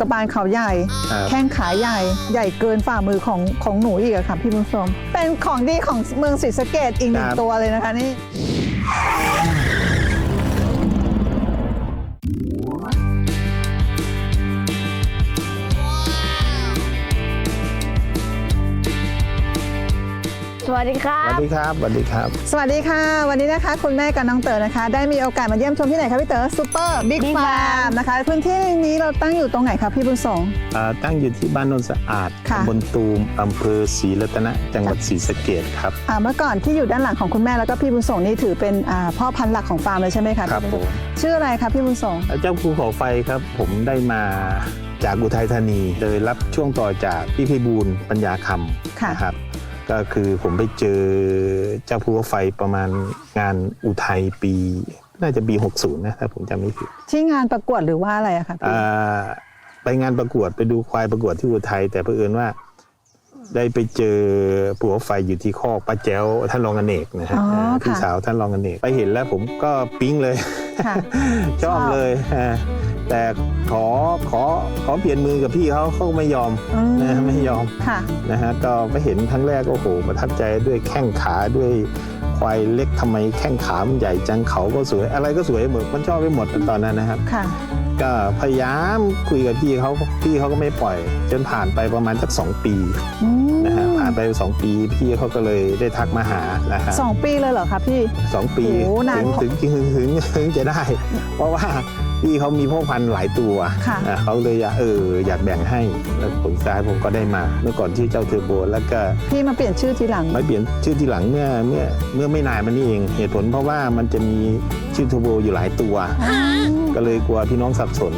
กระบาลเขาใหญ่ ครับแข้งขาใหญ่ ใหญ่เกินฝ่ามือของของหนูอีกอะค่ะพี่บุญสมเป็นของดีของเมืองศรีสะเกดอีกหนึ่งตัวเลยนะคะนี่ วัสดีครัสวับ สดีครับสวัสดีครับ สวัสดีค่ะ วันนี้นะคะ คุณแม่กับน้องเต๋อนะคะ ได้มีโอกาสมาเยี่ยมชมที่ไหนคะพี่เต๋อซูเปอร์บิ๊ก Big ฟา Farm ร์มนะคะ พื้นที่นี้เราตั้งอยู่ตรงไหนคะพี่บุญสงอ่าตั้งอยู่ที่บ้านโนนสะอาดค่ะ ตำบลตูมอำเภอศรีรัตนะจังหวัดศรีสะเกดครับ อ่าเมื่อก่อนที่อยู่ด้านหลังของคุณแม่แล้วก็พี่บุญสงนี่ถือเป็นอ่าพ่อพันธุ์หลักของฟาร์มเลยใช่ไหมคะครับพี่ผบุญสมงชื่ออะไรคะพี่บุญสงเจ้าภูเขาไฟครับ ผมได้มาจากอุทัยธานี โดยรับช่วงต่อจากพี่พิบูลปัญญาคค่ะำนะครับ ก็คือผมไปเจอเจ้าภูเขาไฟประมาณงานอุทัยปี น่าจะปี 60 นะถ้าผมจำไม่ผิดที่งานประกวดหรือว่าอะไรอะคะพี่อ่าไปงานประกวดไปดูควายประกวดที่อุทัยแต่เผอิญว่าได้ไปเจอผัวไฟอยู่ที่คอกป้าแจ้วท่านรองอเนกนะฮะอ๋ออ่าพี่ค่ะ สาวท่านรองอเนกไปเห็นแล้วผมก็ปิ๊งเลย ค่ะ ชอบเลยอ่า แต่ขอขอขอเปลี่ยนมือกับพี่เขาเขาไม่ยอมอืมนะไม่ยอมค่ะ นะฮะก็ไปเห็นครั้งแรกโอ้โหประทับใจด้วยแข้งขาด้วยควายเล็กทำไมแข้งขามันใหญ่จังเขาก็สวยอะไรก็สวยหมดมันชอบไปหมดตอนนั้นนะครับ ค่ะ ก็พยายามคุยกับพี่เขาพี่เขาก็ไม่ปล่อย จนผ่านไปประมาณสักสองปีอืมนะฮะผ่านไปสองปีพี่เขาก็เลยได้ทักมาหานะฮะ สองปีเลยเหรอคะพี่ สองปีโอ้นานถึงถึงถึงถึงถึงจะได้ เพราะว่า พี่เขามีพ่อพันธุ์หลายตัวค่ะ อะเขาเลยอยากเอออยากแบ่งให้แล้วผลซ้ายผมก็ได้มา เมื่อก่อนชื่อเจ้าเทอร์โบแล้วก็ พี่มาเปลี่ยนชื่อทีหลังมาเปลี่ยนชื่อทีหลังเมื่อเมื่อเมื่อไม่นานมานี้เองเหตุผลเพราะว่ามันจะมีชื่อเทอร์โบอยู่หลายตัว ก็เลยกลัวพี่น้องสับสน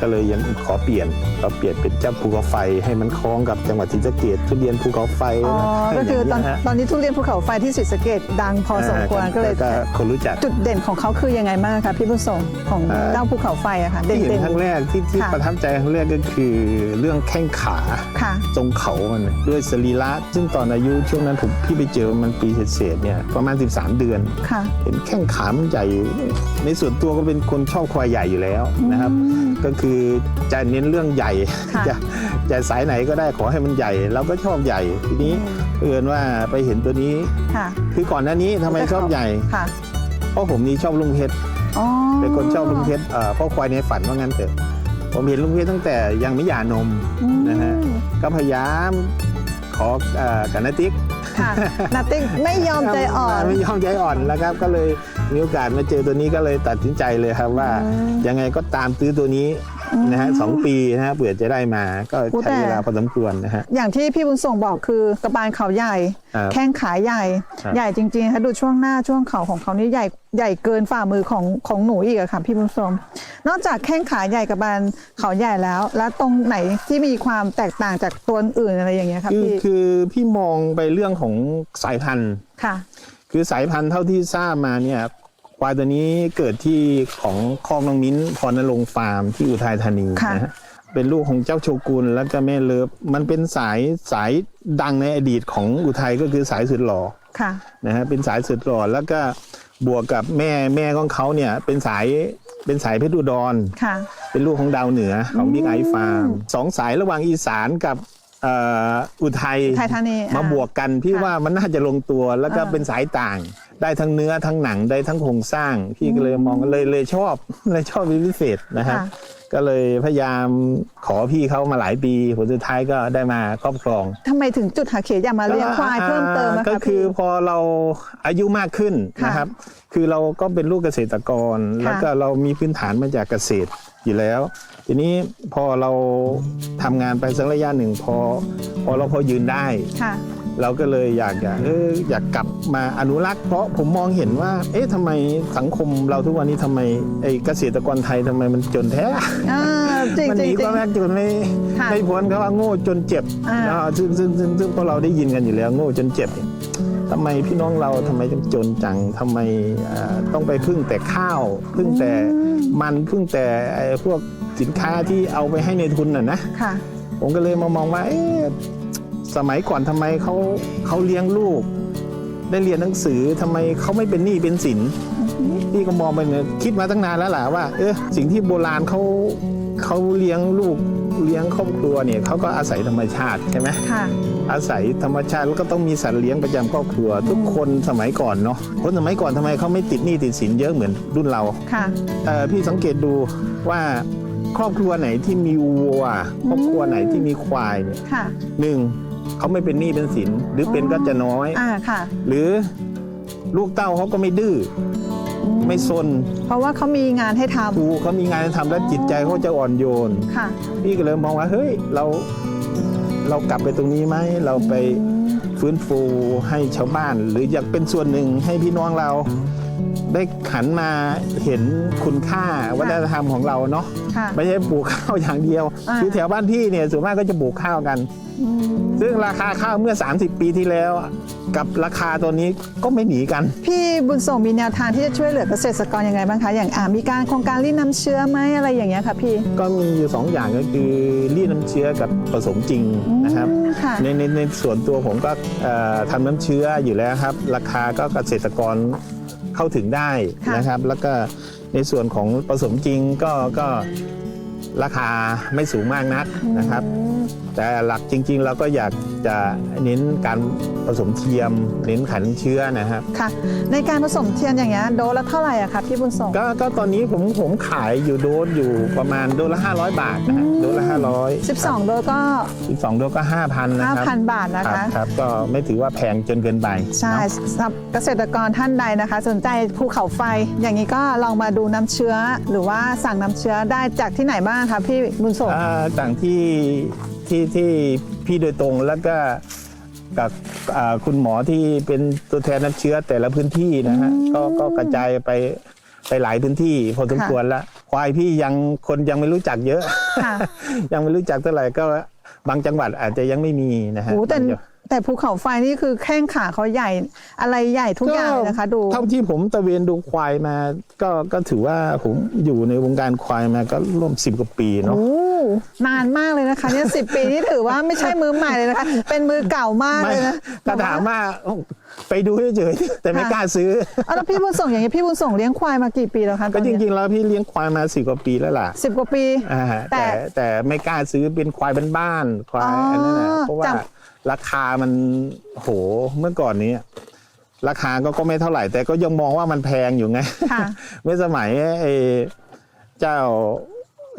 ก็เลยยังขอเปลี่ยนก็เปลี่ยนเป็นเจ้าภูเขาไฟให้มันคล้องกับจังหวัดศรีสะเกษทุเรียนภูเขาไฟอ๋อนะก็คือตอนย่างเงี้ยฮะตอนนี้ทุเรียนภูเขาไฟที่ศรีสะเกดดังพอสมควรอ่าก็เลยก็คนรู้จัก จุดเด่นของเขาคือยังไงบ้างคะพี่บุญสงของอ่า เจ้าภูเขาไฟอะค่ะเด่ที่นเห็นเด่น ครั้งแรกที่ที่ค่ะ ประทับใจครั้งแรกก็คือเรื่องแข้งขาค่ะทรงเขามันน่ะด้วยสรีระซึ่งตอนอายุช่วงนั้นผมพี่ไปเจอมันปีเศษๆเนี่ยประมาณ 13 เดือน ค่ะเห็นแข้งขามันใหญ่ ในส่วนตัวก็เป็นคนชอบควายใหญ่อยู่แล้วนะครับ อืม ก็คือจะเน้นเรื่องใหญ่ ค่ะจะจะสายไหนก็ได้ขอให้มันใหญ่ เราก็ชอบใหญ่ทีนี้เพื่อนว่าไปเห็นตัวนี้ ค่ะ คือก่อนหน้านี้ทำไมชอบใหญ่ ค่ะ เพราะผมนี่ชอบลุงเพชร อ๋อเป็นคนชอบลุงเพชรเอ่อเพ่อควายในฝันว่างั้นเถอะ ผมเห็นลุงเพชรตั้งแต่ยังไม่หย่านม อืมนะฮะ ก็พยายามขอเอ่อกับนาติ๊กค่ะนาติ๊กไม่ยอมใจอ่อน ไม่ยอมใจอ่อนแล้วครับ ก็เลยมีโอกาสมาเจอตัวนี้ก็เลยตัดสินใจเลยครับว่า อืม ยังไงก็ตามซื้อตัวนี้ นะฮะสองปีนะฮะเผื่อจะได้มาก็โอ้ใช้แต่เวลาพอสมควรนะฮะ อย่างที่พี่บุญส่งบอกคือกระบาลเขาใหญ่ ครับแข้งขาใหญ่ ครับ ใหญ่จริงๆค่ะดูช่วงหน้าช่วงเขาของเขานี่ใหญ่ใหญ่เกินฝ่ามือของของหนูอีกอะค่ะพี่บุญสมนอกจากแข้งขาใหญ่กับบานเขาใหญ่แล้ว แล้วตรงไหนที่มีความแตกต่างจากตัวอื่นอะไรอย่างเงี้ยครับคือพี่คือพี่มองไปเรื่องของสายพันธุ์ ค่ะ คือสายพันธุ์เท่าที่ทราบมาเนี่ย ควายตัวนี้เกิดที่ของคอกน้องมิ้นพรณรงค์ฟาร์มที่อุทัยธานีค่ะนะฮะเป็นลูกของเจ้าโชกุนแล้วก็แม่เลิฟมันเป็นสายสายดังในอดีตของอุทัยก็คือสายสุดหล่อค่ะนะฮะเป็นสายสุดหล่อแล้วก็บวกกับแม่แม่ของเขาเนี่ยเป็นสายเป็นสายเพชรอุดรค่ะเป็นลูกของดาวเหนือของบิ๊กไอฟาร์มสองสายระหว่างอีสานกับเอ่ออุทัยไทยธานีมาอ่บวกกันพี่ค่ะว่ามันน่าจะลงตัวแล้วก็อ่าเป็นสายต่าง ได้ทั้งเนื้อทั้งหนังได้ทั้งโครงสร้างพี่ก็เลยมองเลยเลยชอบเลยชอบเป็นพิเศษนะฮะค่ะ ก็เลยพยายามขอพี่เขามาหลายปีผลสุดท้ายก็ได้มาครอบครอง ทำไมถึงจุดหาเขตอยากมาเลี้ยงควายเพิ่มเติมอะก็คะคือพี่พอเราอายุมากขึ้นค่ะนะครับ คือเราก็เป็นลูกเกษตรกร ค่ะแล้วก็เรามีพื้นฐานมาจากเกษตรอยู่แล้ว ทีนี้พอเราทำงานไปสักระยะหนึ่งพอพอเราพอยืนได้ ค่ะ เราก็เลยอยากจะเอออยากกลับมาอนุรักษ์ เพราะผมมองเห็นว่า เอ๊ะทำไมสังคมเราทุกวันนี้ทำไมไอ้เกษตรกรไทยทำไมมันจนแท้อ่าจริงมัจหรินีงจคริวางมยากจนไม่ค่ะไม่พ้นเขาว่าโง่จนเจ็บอ่านะซึ่งซึ่งซึ่งซึ่งพวกเราได้ยินกันอยู่แล้วโง่จนเจ็บเนี่ยทำไมพี่น้องเราทำไมต้องจนจังทำไมเอ่อต้องไปพึ่งแต่ข้าว พึ่งแต่มันพึ่งแต่ไอ้พวกสินค้าที่เอาไปให้ในทุนน่ะนะ ค่ะ ผมก็เลยมามองว่าเอ๊ะ สมัยก่อนทำไมเขาเขาเลี้ยงลูก ได้เรียนหนังสือทำไมเขาไม่เป็นหนี้เป็นสินพี่ก็มองไปเนี่ยคิดมาตั้งนานแล้วแหละว่า เออสิ่งที่โบราณเขาเขาเลี้ยงลูกเลี้ยงครอบครัวเนี่ยเขาก็อาศัยธรรมชาติใช่ไหมค่ะอาศัยธรรมชาติแล้วก็ต้องมีสัตว์เลี้ยงประจำครอบครัว ทุกคนสมัยก่อนเนาะคนสมัยก่อนทำไมเขาไม่ติดหนี้ติดสินเยอะเหมือนรุ่นเราค่ะเอ่อพี่สังเกตดูว่าครอบครัวไหนที่มีวัว ครอบครัวไหนที่มีควายเนี่ยค่ะหนึ่ง เขาไม่เป็นหนี้เป็นสินหรือเป็นก็จะน้อย อ่าค่ะ หรือลูกเต้าเขาก็ไม่ดื้ออืไม่ซนเพราะว่าเขามีงานให้ทครูเขามีงานทำแล้วจิตใจเขาจะอ่อนโยนำค่ะพี่ก็เลยมองว่าเฮ้ยเราเรากลับไปตรงนี้ไหมเราไปอืมฟื้นฟูให้ชาวบ้าน หรืออยากเป็นส่วนหนึ่งให้พี่น้องเรา ได้หันมาเห็นคุณค่าวัฒนธรรมของเราเนาะค่ะ ไม่ใช่ปลูกข้าวอย่างเดียวอ่า คือแถวบ้านพี่เนี่ยส่วนมากก็จะปลูกข้าวกัน อืมซึ่งราคาข้าวเมื่อ 30 ปีที่แล้ว กับราคาตัวนี้ก็ไม่หนีกัน พี่บุญส่งมีแนวทางที่จะช่วยเหลือเกษตรกรยังไงบ้างคะ อย่างอ่ามีการโครงการรีดน้ำเชื้อไหมอะไรอย่างเงี้ยค่ะพี่ก็มีอยู่สองอย่างก็คือรีดน้ำเชื้อกับผสมจริงนะครับ อืมค่ะ ในในในส่วนตัวผมก็เอ่อทำน้ำเชื้ออยู่แล้วครับ ราคาก็เกษตรกร เข้าถึงได้ค่ะนะครับ แล้วก็ในส่วนของผสมจริงก็ก็ ราคาไม่สูงมากนักนะครับอืมแต่หลักจริง ๆ เราก็อยากจะเน้นการผสมเทียม เน้นขันเชื้อนะครับ ค่ะ ในการผสมเทียนอย่างเงี้ยโดสละเท่าไหร่อะคะพี่บุญส่ง ก็ก็ตอนนี้ผมผมขายอยู่โดสอยู่ประมาณโดสละ 500 บาทนะฮะอืม โดสละ 500 12 โดสก็ 12โดสก็ 5,000นะครับ5,000 บาทนะครัคะ บครับก็ไม่ถือว่าแพงจนเกินไปใช่เนาะ สำหรับเกษตรกรท่านใดนะคะ สนใจภูเขาไฟ อย่างนี้ก็ลองมาดูน้ำเชื้อ หรือว่าสั่งน้ำเชื้อได้จากที่ไหนบ้างคะพี่บุญส่งอ่าต่างที่ที่ที่พี่โดยตรงแล้วก็กับอ่าคุณหมอที่เป็นตัวแทนน้ำเชื้อแต่ละพื้นที่นะฮะอืมก็ก็กระจายไปไปหลายพื้นที่พอสมค่ะควรละควายพี่ยังคนยังไม่รู้จักเยอะ ค่ะยังไม่รู้จักเท่าไหร่ก็บางจังหวัดอาจจะยังไม่มีนะฮะ โอ้แต่บางจัง แต่ภูเขาไฟนี่คือแข้งขาเขาใหญ่ อะไรใหญ่ทุกอย่างเลยนะคะดู เท่าที่ผมตะเวนดูควายมา ก็ก็ถือว่าผมอยู่ในวงการควายมาก็ร่วมสิบกว่าปีเนาะ โอ้นานมากเลยนะคะเนี่ยสิปีนี่ถือว่าไม่ใช่มือใหม่เลยนะคะ เป็นมือเก่ามากไม่เลยนะก็ถามว่าไปดูเฉยๆแต่ไม่กล้าซื้อ เอาแล้วพี่บุญส่งอย่างนี้พี่บุญส่งเลี้ยงควายมากี่ปีแล้วคะก็จริงๆแล้วพี่เลี้ยงควายมาสิบกว่าปีแล้วล่ะสิบกว่าปี อ่าแต่แต่แต่ไม่กล้าซื้อเป็นควายบ้านๆควายอันนั้นนะเพราะว่า จ ราคามันโหเมื่อก่อนนี้ ราคาก็ก็ไม่เท่าไหร่ แต่ก็ยังมองว่ามันแพงอยู่ไงค่ะเมื่อสมัยไอ้เจ้า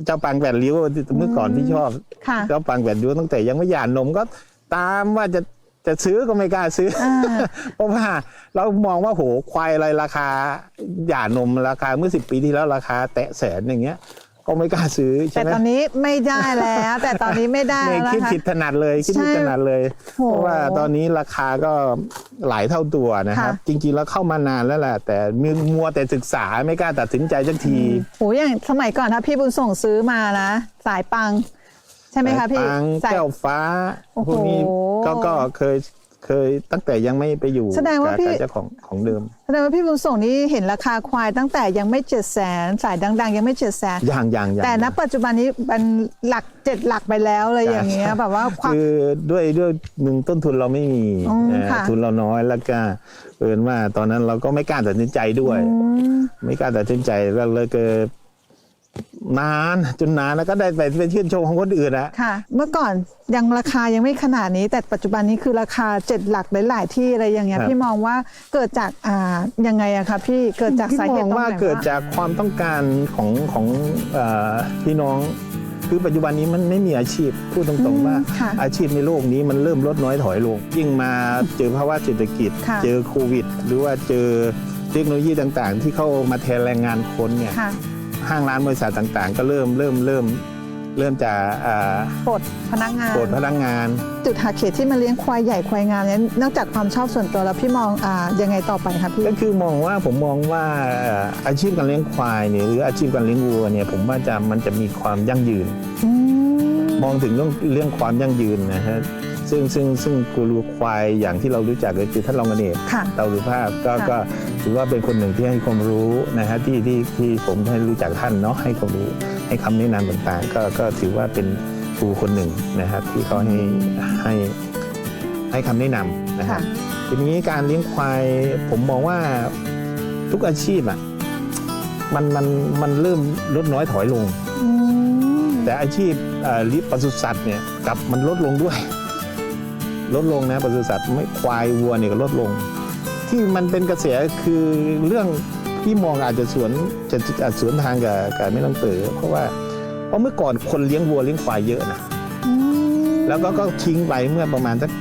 เจ้าปังแปดริ้วที่เมื่อก่อนที่ชอบค่ะเจ้าปังแปดริ้วตั้งแต่ยังไม่หย่านมก็ตามว่าจะจะซื้อก็ไม่กล้าซื้อออ่าเพราะว่าเรามองว่าโหควายอะไรราคาหย่านมราคาเมื่อสิปีที่แล้วราคาแตะแสนอย่างเงี้ย ก็ไม่กล้าซื้อแต่ใช่ไหมตอนนี้ไม่ได้แล้ว แต่ตอนนี้ไม่ได้เนี่ยแล้วคิดนะคะ ผิดถนัดเลยคิดผิดใช่ถนัดเลย โหเพราะว่าตอนนี้ราคาก็หลายเท่าตัวนะครับ ค่ะ จริงๆแล้วเข้ามานานแล้วแหละแต่มีมัวแต่ศึกษาไม่กล้าตัดสินใจสักที โหอย่างสมัยก่อนถ้าพี่บุญส่งซื้อมานะ สายปัง ใช่ไหมคะพี่ สายปางสาย แก้วฟ้าโอ้โห พวกนี้ก็ก็เคย เคยตั้งแต่ยังไม่ไปอยู่แสดงว่ากับพี่ กับเจ้าของของเดิม แสดงว่าพี่บุญส่งนี่เห็นราคาควายตั้งแต่ยังไม่เจ็ดแสนสายดัง ๆ ยังไม่เจ็ดแสนอย่างอย่างอย่างแต่ณปัจจุบันนี้มันหลักเจ็ดหลักไปแล้วเลยใช่อย่างเงี้ยแบบว่าความ คือด้วยด้วยหนึ่งต้นทุนเราไม่มีอืมเอ่อค่ะ ทุนเราน้อยแล้วก็เอินว่าตอนนั้นเราก็ไม่กล้าตัดสินใจด้วย อืม ไม่กล้าตัดสินใจแล้วเลยเกิด นานจนนานแล้วก็ได้ไปเป็นชื่นชมของคนอื่นอะค่ะ เมื่อก่อนยังราคายังไม่ขนาดนี้ แต่ปัจจุบันนี้คือราคาเจ็ดหลักหลายๆที่อะไรอย่างเงี้ยครับพี่มองว่าเกิดจากอ่ายังไงอะคะพี่เกิดจากพี่สาเหมอตุงตรงไหนว่าเกิดจากความต้องการของของเออพี่น้อง คือปัจจุบันนี้มันไม่มีอาชีพพูดตรงๆว่าค่ะอาชีพในโลกนี้มันเริ่มลดน้อยถอยลง ยิ่งมาเจอภาวะเศรษฐกิจ ค่ะ เจอโควิด หรือว่าเจอเทคโนโลยีต่างๆ ที่เข้ามาแทนแรงงานคนเนี่ย ค่ะ ห้างร้านบริษัทต่างๆ ก็เริ่มเริ่มเริ่มเริ่มจะอ่าปลดพนักงานโปรดพนักงาน จุดหาเขตที่มาเลี้ยงควายใหญ่ควายงามเนี่ยนอกจากความชอบส่วนตัวแล้วพี่มองอ่ายังไงต่อไปคะพี่ก็คือมองว่าผมมองว่าเอ่ออาชีพการเลี้ยงควายเนี่ยหรืออาชีพการเลี้ยงวัวเนี่ยผมว่าจะมันจะมีความยั่งยืนอืมมองถึงเรื่องเรื่องความยั่งยืนนะฮะ ซึ่งซึ่งซึ่งกูรูควายอย่างที่เรารู้จักก็คือท่านรองอเนกค่ะ เตาหรือภาพก็ค่ะ ก็ถือว่าเป็นคนหนึ่งที่ให้ความรู้นะฮะที่ที่ที่ผมให้รู้จักท่านเนาะให้ความรู้ให้คำแนะนำต่างๆ ก็ก็ถือว่าเป็นครูคนหนึ่งนะครับที่เขาให้ให้ให้คำแนะนำนะครัค่ะบทีนี้การเลี้ยงควายผมมองว่าทุกอาชีพอะมันมันมันเริ่มลดน้อยถอยลง อืมแต่อาชีพเอ่อลิปศุสัตว์เนี่ยกลับมันลดลงด้วย ลดลงนะปศุสัตว์ไม่ควายวัวเนี่ยก็ลดลง ที่มันเป็นกระแสคือเรื่องที่มองอาจจะสวนจะจะอาจสวนทางกับกับแม่น้องเต๋อเพราะว่าเพราะเมื่อก่อนคนเลี้ยงวัวเลี้ยงควายเยอะนะอืมแล้วก็ก็ทิ้งไปเมื่อประมาณสัก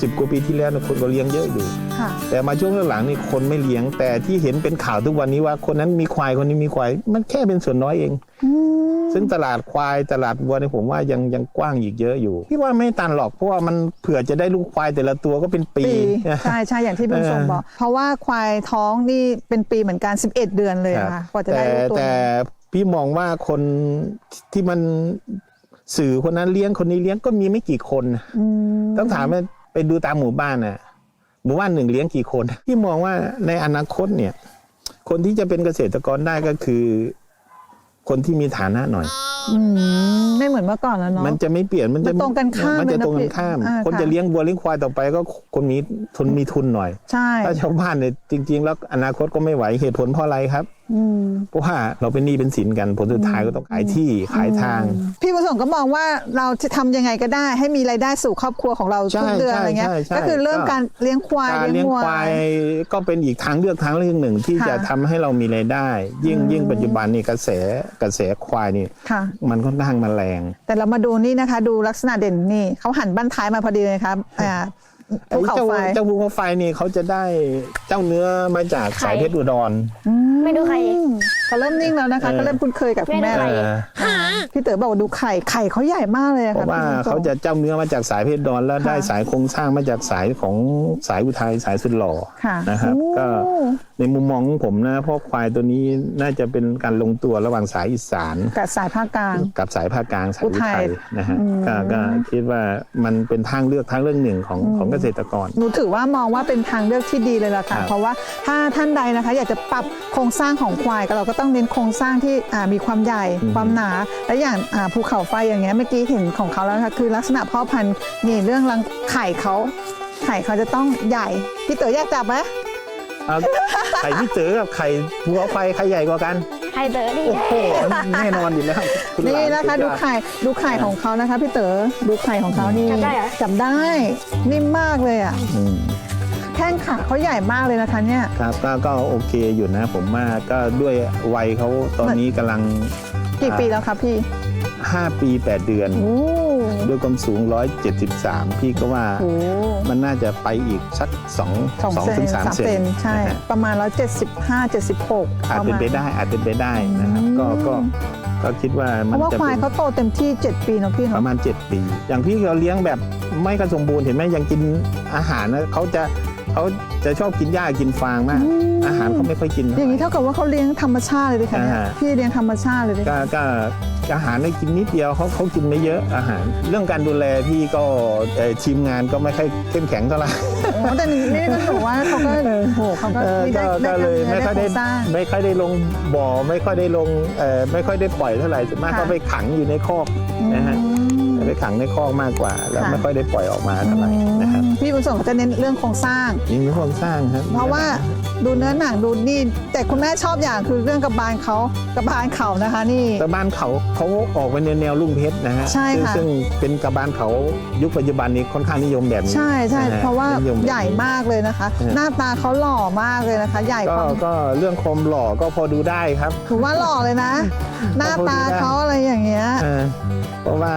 สิบกว่าปีที่แล้วนะคนก็เลี้ยงเยอะอยู่ ค่ะ แต่มาช่วงหลังๆนี่คนไม่เลี้ยง แต่ที่เห็นเป็นข่าวทุกวันนี้ว่า คนนั้นมีควายคนนี้มีควาย มันแค่เป็นส่วนน้อยเองอืมซึ่งตลาดควายตลาดวัวเนี่ยผมว่ายังยังกว้างอีกเยอะอยู่พี่ว่าไม่ตันหรอกเพราะว่ามันเผื่อจะได้ลูกควายแต่ละตัวก็เป็นปี ปีใช่ใช่อย่างที่พี่บุญส่งเออบอก เพราะว่าควายท้องนี่เป็นปีเหมือนกัน 11 เดือนเลยครับค่ะกว่าจะได้แต่ลูกตัวแต่พี่มองว่าคนที่มันสื่อคนนั้นเลี้ยงคนนี้เลี้ยงก็มีไม่กี่คนนะอืมต้องถามว่าไปดูตามหมู่บ้านน่ะ หมู่บ้านหนึ่งเลี้ยงกี่คนพี่มองว่าในอนาคตเนี่ย คนที่จะเป็นเกษตรกรได้ก็คือ คนที่มีฐานะหน่อย อืมไม่เหมือนเมื่อก่อนแล้วเนาะ มันจะไม่เปลี่ยนมันจะมันตรงกันข้ามมันจะเลยนะตรงกันข้ามอ่าคนค่ะ จะเลี้ยงวัวเลี้ยงควายต่อไปก็คนมีทุนมีทุนหน่อย ใช่ ถ้าชาวบ้านเนี่ยจริง ๆ แล้วอนาคตก็ไม่ไหวเหตุผลเพราะอะไรครับอืม เพราะว่าเราเป็นหนี้เป็นสินกันผลสุดท้ายก็ต้องขายที่ขายทาง พี่บุญส่งก็มองว่าเราจะทำยังไงก็ได้ ให้มีรายได้สู่ครอบครัวของเราใช่ทุกเดือนใช่อะไรเงี้ยใช่ใช่ก็คือเริ่มก็การเลี้ยงควายการเลี้ยงวัวควายก็เป็นอีกทางเลือกทางเลือกหนึ่งที่ค่ะจะทำให้เรามีรายได้ ยิ่งอืมยิ่งปัจจุบันนี่กระแสกระแสควายนี่ค่ะมันค่อนข้างมาแรง แต่เรามาดูนี่นะคะ ดูลักษณะเด่นนี่เขาหันบ้านท้ายมาพอดีเลยครับอ่า ภูเขาเจ้าไฟ เจ้าภูเขาไฟนี่เขาจะได้เจ้าเนื้อมาจากสายเพชรอุดรอืไม่ดูใคร เขาเริ่มนิ่งแล้วนะคะ เออเขาเริ่มคุ้นเคยกับคุณแม่ไม่แล้ดูวใครพี่เต๋อบอกว่าดูไข่ไข่เขาใหญ่มากเลยอะเพค่ะราะว่าพี่บุญส่งเขาจะเจ้าเนื้อมาจากสายเพชรอุดรแล้วค่ะได้สายโครงสร้างมาจากสายของสายอุทัยสายสุดหล่อ ค่ะนะครับโอ้ ก็ในมุมมองของผมนะเพราะควายตัวนี้น่าจะเป็นการลงตัวระหว่างสายอีสาน กับสายภาคกลาง กับสายภาคกลางสายอุอุทัทัยยนะฮะอืมก็ก็คิดว่ามันเป็นทางเลือกทางเลือกหนึ่งของอืมของเกษตรกร หนูถือว่ามองว่าเป็นทางเลือกที่ดีเลยล่ะค่ะ ครับ เพราะว่าถ้าท่านใดนะคะ อยากจะปรับโครงสร้างของควายก็เราก็ต้องเน้นโครงสร้างที่อ่ามีความใหญ่อืมความหนา และอย่างอ่าภูเขาไฟอย่างเงี้ยเมื่อกี้เห็นของเขาแล้วนะคะคือลักษณะพ่อพันธุ์นี่เรื่องรังไข่เขาไข่เขาจะต้องใหญ่พี่เต๋ออยากจับไหม เอาไข่พี่เจอกับไข่ภูเขาไฟใครใหญ่กว่ากัน ใครเต๋อดีโอ้โหแน่นอนอยู่แล้วณหลานี่นะคะสุดูยอไข่ดูไข่ของเขานะคะพี่เต๋อดูไข่ของเขานี่จับได้เหรอ จับได้นิ่มมากเลยอะอืมแข้งขาเขาใหญ่มากเลยนะคะเนี่ย ครับก็ก็โอเคอยู่นะ ผมว่าก็ด้วยวัยเขาตอนนี้กำลังกี่ปีแล้วคะพี่ 5 ปี 8 เดือน โอ้ ด้วยความสูง 173 พี่ก็ว่าโหมันน่าจะไปอีกสัก2 สอง2เซถึนงสาม3เซเซนนใช่ นะฮะประมาณ175 76อาจเป็นไปได้อาจเป็นไปได้นะครับอืมก็ก็ก็คิดว่าเพมันราะว่าจะควายเป็นเขาโตเต็มที่ 7 ปีเนาะพี่ปเนาะระมาณ 7 ปี อย่างพี่เราเลี้ยงแบบไม่กระสมบูรณ์เห็นไหมยังกินอาหารนะเขาจะ เขาจะชอบกินหญ้ากินฟางมาก อาหารเขาไม่ค่อยกินอย่างนี้เท่ากับว่าเขาเลี้ยงธรรมชาติเลยดิค่ะเนี่ยอ่าพี่เลี้ยงธรรมชาติเลยดิก็ก็อาหารได้กินนิดเดียวเขาเขากินไม่เยอะอาหาร เรื่องการดูแลพี่ก็เอ่อทีมงานก็ไม่ค่อยเข้มแข็งเท่าไหร่โอ้แต่นี่ก็ถือว่าเขาก็โอ้โหเขาก็เออได้ก็ได้ก็เลยได้ไม่ค่อยได้โครงสร้างไม่ค่อยได้ลงบ่อ ไม่ค่อยได้ลงเอ่อไม่ค่อยได้ปล่อยเท่าไหร่ส่วนมากค่ะก็ไปขังอยู่ในคอกนะฮะอืม ไปขังในคอกมากกว่า แล้วค่ะ ไม่ค่อยได้ปล่อยออกมาเท่าไหร่นะครับ พี่บุญส่งเขาจะเน้นเรื่องโครงสร้างนี่มีโครงสร้างครับเพราะว่า ดูเนื้อหนังดูนี่แต่คุณแม่ชอบอย่างคือเรื่องกระบาลเขากระบาลเขานะคะนี่แต่บ้านเขาเขาออกไปในแนวลุ่มเพชรนะฮะใช่ซึ่งค่ะซึ่งเป็นกระบานเขายุคปัจจุบันนี้ค่อนข้างนิยมแบบนี้ใช่ใช่นฮเพราะว่านิยมแบบนี้ใหญ่มากเลยนะคะเออหน้าตาเขาหล่อมากเลยนะคะ ใหญ่ก็ความก็เรื่องความหล่อก็พอดูได้ครับถือว่าหล่อเลยนะ หน้าตาเขาอะไรอย่างเงี้ยเออเพราะว่า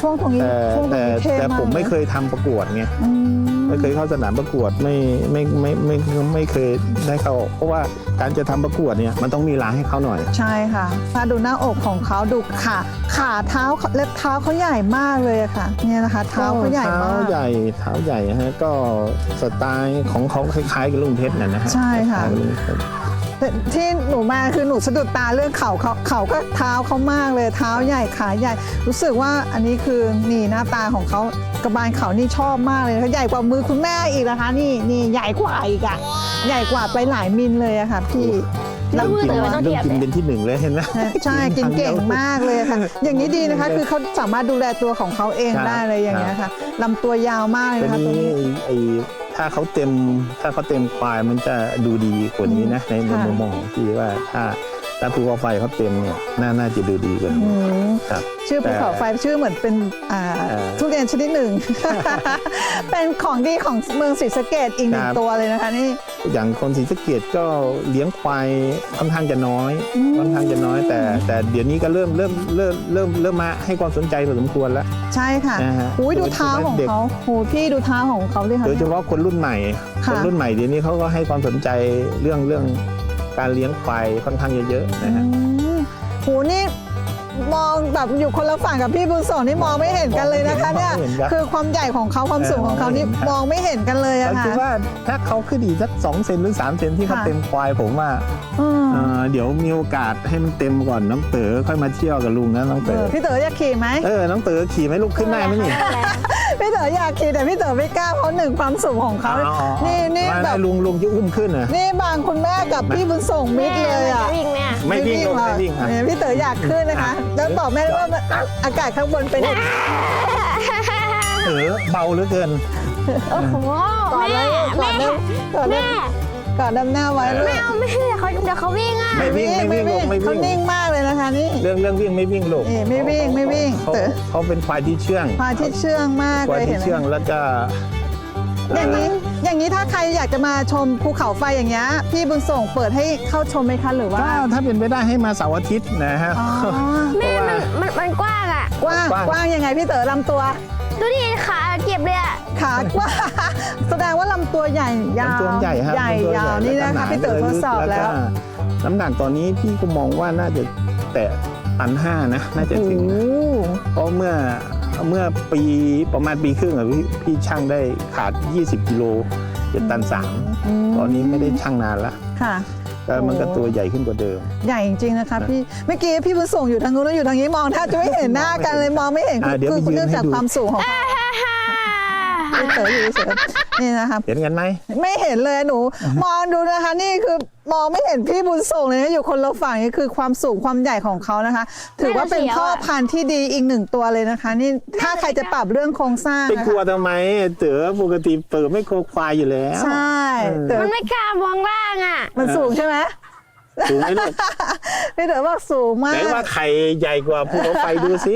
ช่วงตรงนี้แต่ช่วงตรงแต่นี้เท่แต่มากผมไม่ลเคยทำประกวดไงอืม ไม่เคยเข้าสนามประกวดไม่ไม่ไม่ไม่ไม่ไม่เคยได้เข้า เพราะว่าการจะทำประกวดเนี่ยมันต้องมีร้านให้เขาหน่อย ใช่ค่ะถ้าดูหน้าอกของเขาดูขาขาเท้าเล็บเท้าเขาใหญ่มากเลยอะค่ะเนี่ยนะคะเท้าเขาใหญ่เท้ามากใหญ่เท้าใหญ่ฮะก็สไตล์ของเขาคล้ายๆกับลุงเพชรนะนะฮะใช่ค่ะ ล้ายๆกับลุงเพชรแต่ที่หนูมาคือหนูสะดุดตาเรื่องเข่าเขาเขาก็เท้าเขามากเลยเท้าใหญ่ขาใหญ่ รู้สึกว่าอันนี้คือนี่หน้าตาของเขากระบาลเขานี่ชอบมากเลยนะคะใหญ่กว่ามือคุณแม่อีกนะคะ นี่นี่ใหญ่กว่าอีกอะใหญ่กว่าไปหลายมิลเลยอะค่ะพี่แล้เรื่วองมือกินเต๋อมันต้องเรื่เทีองยบกินเลยเป็นที่หนึ่งเลยเห็นไหม ใช่กินเก่งมากเลยค่ะ อย่างนี้ดีนะคะ คือเขาสามารถดูแลตัวของเขาเองครับได้เลยอย่างเงี้ยค่ะลำตัวยาวมากเลยตัวนะคะตัวนี้นี้ไอ้ ถ้าเขาเต็มถ้าเขาเต็มควายมันจะดูดีกว่านี้นะในในค่ะมุมมองของพี่ว่าถ้า ถ้าภูเขาไฟเขาเต็มเนี่ยน่าน่าจะดูดีกว่าอืนี้มครับ ชื่อภูเขาไฟชื่อเหมือนเป็นอ่าเออทุเรียนชนิดหนึ่ง เป็นของดีของเมืองศรีสะเกดอีกหนึ่งครับ ตัวเลยนะคะนี่ อย่างคนศรีสะเกดก็เลี้ยงควายค่อนข้างจะน้อย อืม ค่อนข้างจะน้อยแต่ แต่เดี๋ยวนี้ก็เริ่มเริ่มเริ่มเริ่มเริ่มมาให้ความสนใจพอสมควรแล้ว ใช่ค่ะนะฮะอุ้ยดูเท้าของด็กเขาโหพี่ดูเท้าของเขาดิค่ะ โดยเฉพาะคนรุ่นใหม่ ค่ะ คนรุ่นใหม่เดี๋ยวนี้เขาก็ให้ความสนใจเรื่องเรื่อง การเลี้ยงควายค่อนข้างเยอะๆนะฮะอืมโหนี่มองแบบอยู่คนละฝั่งกับพี่บุญส่งนี่มองไม่เห็นกันเลยนะคะเนี่ยมองไม่เห็นครับคือความใหญ่ของเขาความสูงของเขานี่เออมองไม่เห็นกันเลยเราอะค่ะคิดว่าถ้าเขาขึ้นอีกสักสองเซนหรือสามเซนที่เขาค่ะเต็มควายผมว่าอืมเอ่อเดี๋ยวมีโอกาสให้มันเต็มก่อนน้องเต๋อค่อยมาเที่ยวกับลุงนะน้องเอเต๋ออพี่เต๋ออยากขี่ไหมเออน้องเต๋อขี่ไหมลูกขึ้นได้ไหมนี่ พี่เต๋ออยากขี่แต่พี่เต๋อไม่กล้าเพราะหนึ่งความสูงของเขา อ๋ออ๋อนี่นี่ไม่แบไม่บลุงลุงจะอุ้มขึ้นเหรอ นี่บางคุณแม่กับพี่บุญส่งมิดเลยอะวิ่งเนี่ย ไม่วิ่งลงหรไม่อกวิ่งครับ เนี่ยพี่เต๋ออยากขึ้นนะคะ แล้วบอกแม่ด้วยว่าอากาศข้างบนเป็นยังไงเต๋อเบาเหลือเกิน โอ้โหก่อนแม่เลยก่อนแม่เริ่ม ก่อนเริ่แม่มก่อนดำหน้าไว้แล้วไม่เอาแม่เขาเดี๋ยวเขาวิ่งอะไม่วิ่งไม่วิ่งลงไม่เขาวิ่งนิ่งมากเลยนะคะนี่เรื่องเรื่องวิ่งไม่วิ่งลูกนี่ไม่วิ่งไม่วิ่งเขาเต๋อเขาเป็นควายที่เชื่องพาที่เชื่องมากควาเลยยที่เห็นไหมเชื่องแล้วก็อย่างนี้อย่างนี้ถ้าใครอยากจะมาชมภูเขาไฟอย่างเงี้ยพี่บุญส่งเปิดให้เข้าชมไหมคะหรือว่าก็ถ้าเป็นไปได้ให้มาเสาร์อาทิตย์นะฮะอ๋อแม่มันมันมันกว้างอะกว้างกว้างกว้างยังไงพี่เต๋อลำตัวดูดิขา เจ็บเลยอะขากว้างแสดงว่าลำตัวใหญ่ยาวลำตัวใหญ่ครับใหญ่ลำตัวยาวแล้นี่ก็นะคะหพี่เต๋อทดสอบแล้วก็น้ำหนักตอนนี้พี่ก็มองว่าน่าจะแตะตันห้านะ น่าจะโอ้ถึงโหเพราะเมื่อเมื่อปีประมาณปีครึ่งอะพี่พี่ช่างได้ขาด 20 กิโลเจ็ดตันสามมตอนนี้ไม่ได้ช่างนานละค่ะก็มันก็โอ้ตัวใหญ่ขึ้นกว่าเดิม ใหญ่จริงๆนะคะพี่เมื่อกี้พี่บุญส่งอยู่ทางนู้นแล้วอยู่ทางนี้มองแทบจะไม่เห็นหน้ากันเลยมองไม่เห็นอ่าเดี๋ยวคือไปยืนเนื่องจากให้ดูความสูงของเขา พี่เต๋ออยู่เฉยๆนี่นะคะเห็นกันไหมไม่เห็นเลยหนู มองดูนะคะ นี่คือมองไม่เห็นพี่บุญส่งเลยนะอยู่คนละฝั่งนี่คือความสูงความใหญ่ของเขานะคะ ถือว่าเป็นพ่อพันธุ์ที่ดีอีกหนึ่งตัวเลยนะคะ นี่ถ้าใครจะปรับเรื่องโครงสร้างไปนะกลัวคะทำไมเต๋อปกติเปิดไม่กลัวควายอยู่แล้ว ใช่เต๋อมันไม่กล้ามองล่างอะมันสูงใช่ไหม สูงไหมลูกพี่เต๋อบอกสูงมาไหนกว่าไข่ใหญ่กว่าภูเขาไฟดูสิ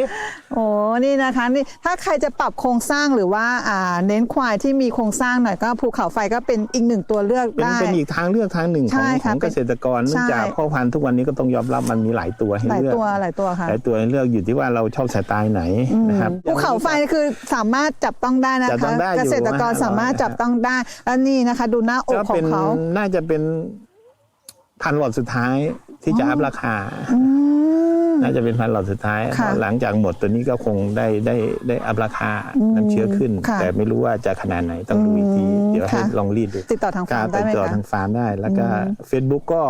โอ้นี่นะคะนี่ถ้าใครจะปรับโครงสร้างหรือว่าอ่าเน้นควายที่มีโครงสร้างหน่อยก็ภูเขาไฟก็เป็นอีกหนึ่งตัวเลือกเป็นได้ เป็นอีกทางเลือกทางหนึ่งขใช่องขค่ะองเกษตรกรเป็นเนื่องจากใช่ พ่อพันธุ์ทุกวันนี้ก็ต้องยอมรับมันมีหลายตัวให้หลายเลือกตัวหลายตัวค่ะหลายตัวให้เลือกอยู่ที่ว่าเราชอบสไตล์ไหนนะครับ ภูเขาไฟคือสามารถจับต้องได้นะจับต้คะองได้อยู่เกษตรกรว่าสามารถจับต้องได้แล้วนี่นะคะ ดูหน้าอกก็ขอเป็งนเขา น่าจะเป็น พันหลอดสุดท้ายที่จะอัพราคาอืมน่าจะเป็นพันหลอดสุดท้าย ค่ะหลังจากหมดตัวนี้ก็คงได้ได้ได้อัพราคาอืมน้ำเชื้อขึ้น ค่ะแต่ไม่รู้ว่าจะขนาดไหนต้องดูอีกที อืมเดี๋ยวให้ค่ะ ลองรีดดูติดต่อทางกาฟาร์มไปได้ไหมต่อคะ ทางฟาร์มได้ แล้วก็ อืม Facebook ก็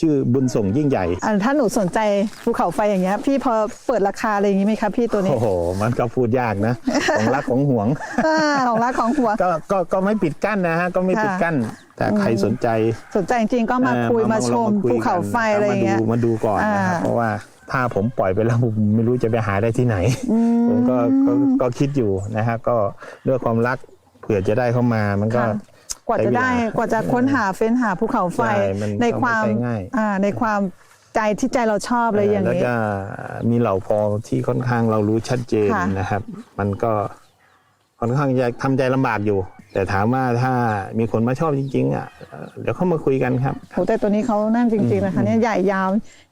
ชื่อบุญส่งยิ่งใหญ่ อ่าถ้าหนูสนใจภูเขาไฟอย่างเงี้ย พี่พอเปิดราคาอะไรอย่างงี้ไหมคะพี่ตัวนี้โอ้โห มันก็พูดยากนะ ของรักของห่วง อ่าของรักของหัว ก็ก็ก็ไม่ปิดกั้นนะฮะก็ไม่ปิดค่ะกั้น แต่ใครสนใจสนใจจริงๆก็มาเอ่อคุยมาชลองมคุยภูเขาไฟกันอะไรอย่างเงี้ยมาดูมาดูก่อนนะครับอ่าเพราะว่าถ้าผมปล่อยไปแล้วผมไม่รู้จะไปหาได้ที่ไหน ผมก็ก็ก็คิดอยู่นะฮะก็ด้วยความรักเผื่อจะได้เข้ามามันก็ค่ะกว่าจะได้ใช้เวลากว่าจะค้นหาเฟ้นหาภูเขาไฟใช่มันในก็ไม่ความใช่ง่ายอ่าในความใจที่ใจเราชอบเลยอย่างแล้วนี้ก็มีเหล่าพอที่ค่อนข้างเรารู้ชัดเจนค่ะนะครับ มันก็ค่อนข้างจะทำใจลำบากอยู่ แต่ถามว่าถ้ามีคนมาชอบจริงๆอะเอ่อเดี๋ยวเข้ามาคุยกันครับโหแต่ตัวนี้เขานั่นจริง ๆนะคะเนี่ยใหญ่ยาว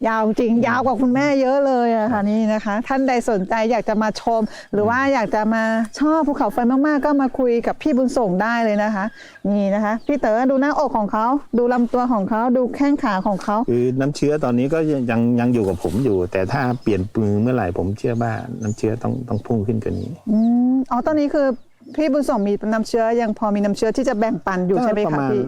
ยาวจริง ยาวกว่าคุณแม่เยอะเลยอะค่ะนี่นะคะ ท่านใดสนใจอยากจะมาชม หรือว่าอยากจะมาชอบภูเขาไฟมากๆ ก็มาคุยกับพี่บุญส่งได้เลยนะคะ นี่นะคะ พี่เต๋อดูหน้าอกของเขาดูลำตัวของเขาดูแข้งขาของเขาคือน้ำเชื้อตอนนี้ก็ยังยังยังอยู่กับผมอยู่ แต่ถ้าเปลี่ยนปืนเมื่อไหร่ผมเชื่อว่าน้ำเชื้อต้องต้องพุ่งขึ้นกว่านี้อืมอ๋อตอนนี้คือ พี่บุญส่งมีน้ำเชื้อยังพอมีน้ำเชื้อที่จะแบ่งปันอยู่ใช่ไหมประคะมาณพี่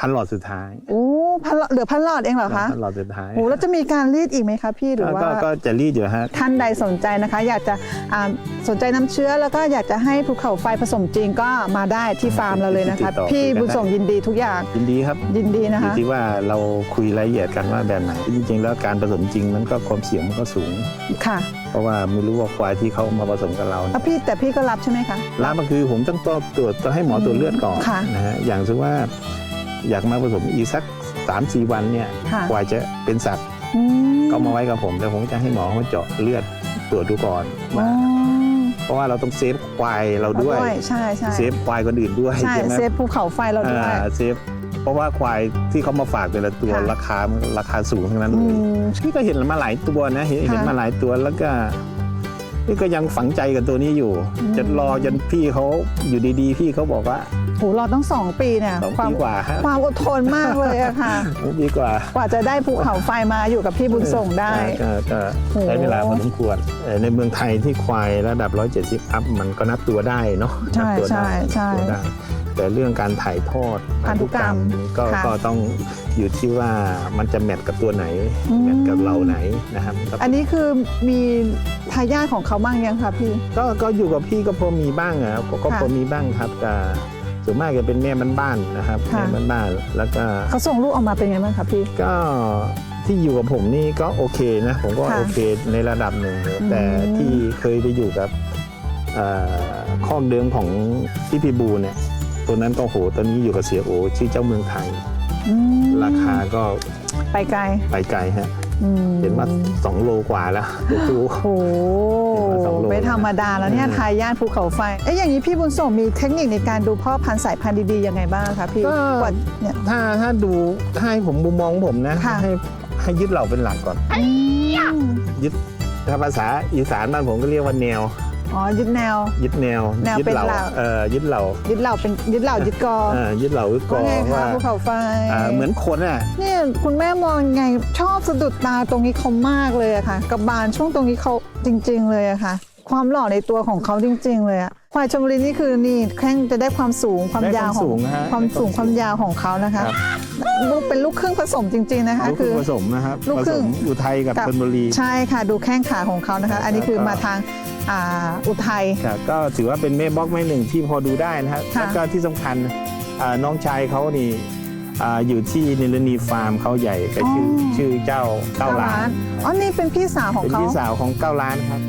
พันหลอดสุดท้ายโอ้พันหลอดเหลือพันหลอดเองเหรอคะพันหลอดสุดท้ายโอ้แล้วจะมีการรีดอีกไหมคะพี่หรือก็ว่าก็ก็จะรีดอยู่ฮะท่านใดสนใจนะคะ อยากจะอ่าสนใจน้ำเชื้อแล้วก็อยากจะให้ภูเขาไฟผสมจริงก็มาได้ที่ฟาร์มเราเลยนะคะติดต่อพี่คุยกันบุญส่งยินดีทุกอย่างยินดีครับยินดีนะอยู่คะที่ว่าเราคุยรายละเอียดกันว่าแบบไหนจริงๆ แล้วการผสมจริงมันก็ความเสี่ยงมันก็สูงค่ะ เพราะว่าไม่รู้ว่าควายที่เขามาผสมกับเราเนี่ยแล้วพี่แต่พี่ก็รับใช่ไหมคะร้านมันคือผมต้องตรวจต้องให้หมอตรวจเลือดก่อนค่ะนะฮะอย่างเช่นว่า อยากมาผสมอีกสักสามสี่วันเนี่ยค่ะกว่าจะเป็นสัตว์อืมก็มาไว้กับผมแต่ผมจะให้หมอเขาเจาะเลือดตรวจดูก่อนอ๋อว่าเพราะว่าเราต้องเซฟควายเราด้วย ใช่ใช่เซฟควายคนอื่นด้วยใช่ไหมเซฟภูเขาไฟเราด้วย อ่าเซฟเพราะว่าควายที่เขามาฝากแต่ละตัวค่ะ ราคาราคาสูงทั้งนั้นอืเลยม พี่ก็เห็นมาหลายตัวนะเห็นค่ะ เห็นมาหลายตัวแล้วก็ พี่ก็ยังฝังใจกับตัวนี้อยู่อืมจะรอจนพี่เขาอยู่ดีๆ พี่เขาบอกว่าโหรอต้องสองปีเนี่ยสองควาปีมกว่าฮะความอดทนมากเลยอะค่ะสองปีกว่า กว่าจะได้ภูเขาไฟมาอยู่กับพี่บุญส่งได้ก็ก็โอ้ใช้เวลาพอสมควรเอ่อในเมืองไทยที่ควายระดับ 170 อัพมันก็นับตัวได้เนาะใช่นับตัวได้ใช่ใช่นับตัวได้แต่เรื่องการถ่ายทอดพันธุกรรมก็ค่ะก็ต้องอยู่ที่ว่ามันจะแมทกับตัวไหนอืมแมทกับเราไหนนะครับ อันนี้คือมีทายาทของเขาบ้างยังคะพี่ ก็ก็อยู่กับพี่ก็พอมีบ้างอะครับก็ก็ค่ะพอมีบ้างครับแต่ส่วนมากจะเป็นแม่บ้านๆนะครับค่ะ แม่บ้านๆแล้วก็ เขาส่งลูกออกมาเป็นไงบ้างคะพี่ ก็ที่อยู่กับผมนี่ก็โอเคนะ ผมก็ค่ะโอเคในระดับหนึ่งอืมแต่ที่เคยไปอยู่กับเอ่อข้อกเดิมของพี่พีบูเนี่ยตัวนั้นก็โหตอนนี้อยู่กับเสียโอชื่อเจ้าเมืองไทย อืมราคาก็ไปไกล ไปไกลฮะอืม เห็นว่า2โลกว่าแล้วตัวผู้โอ้โหเห็นว่าสองโลไม่ธรรมดาแล้วเนี่ยอืมทายาทภูเขาไฟเอ๊ะอย่างนี้พี่บุญส่งมีเทคนิคในการดูพ่อพันธุ์สายพันธุ์ดีๆยังไงบ้างคะพี่ก็กว่าเนี่ยถ้าถ้าดูถ้าให้ผมมุมมองผมนะค่ะให้ให้ยึดเหล่าเป็นหลักก่อนอืมยึดถ้าภาษาอีสานบ้านผมก็เรียกว่าแนว อ๋อยึดแนว ยึดแนวแนวยึดเป็นเหล่าหลักเออยึดเหล่ายึดเหล่าเป็นยึดเหล่ายึดกอเออยึดเหล่ายึดกอว่าไงคะว่าภูเขาไฟอ่าเหมือนคนอะเนี่ยคุณแม่มองยังไงชอบสะดุดตาตรงนี้เขามากเลยอะค่ะ กับบานช่วงตรงนี้เขาจริง ๆ เลยอะค่ะ ความหล่อในตัวของเขาจริง ๆ เลยอะควายชมบุรีนี่คือนี่แข้งจะได้ความสูงความได้ยาวความขอสูงงนะฮะความสูงได้ความยาวของเขานะคะครับลูกเป็นลูกครึ่งผสมจริง ๆนะคะ ลูกคคืรึ่องผสมนะครับลูกผครึ่สง มอุทัยกับกับชลบุรี ใช่ค่ะ ดูแข้งขาของเขานะคะ อันนี้คือแล้วก็มาทาง อ่าอุทัย ครับก็ถือว่าเป็นแม่บล็อกแม่หนึ่งที่พอดูได้นะครับค่ะ แล้วก็ที่สำคัญอ่าน้องชายเขานี่อ่าอยู่ที่นิลนีฟาร์มเขาใหญ่ก็ชื่ออชื่อเจ้าเก้าล้าน อ๋อ นี่เป็นพี่สาวของเป็นเขา พี่สาวของเก้าล้านครับ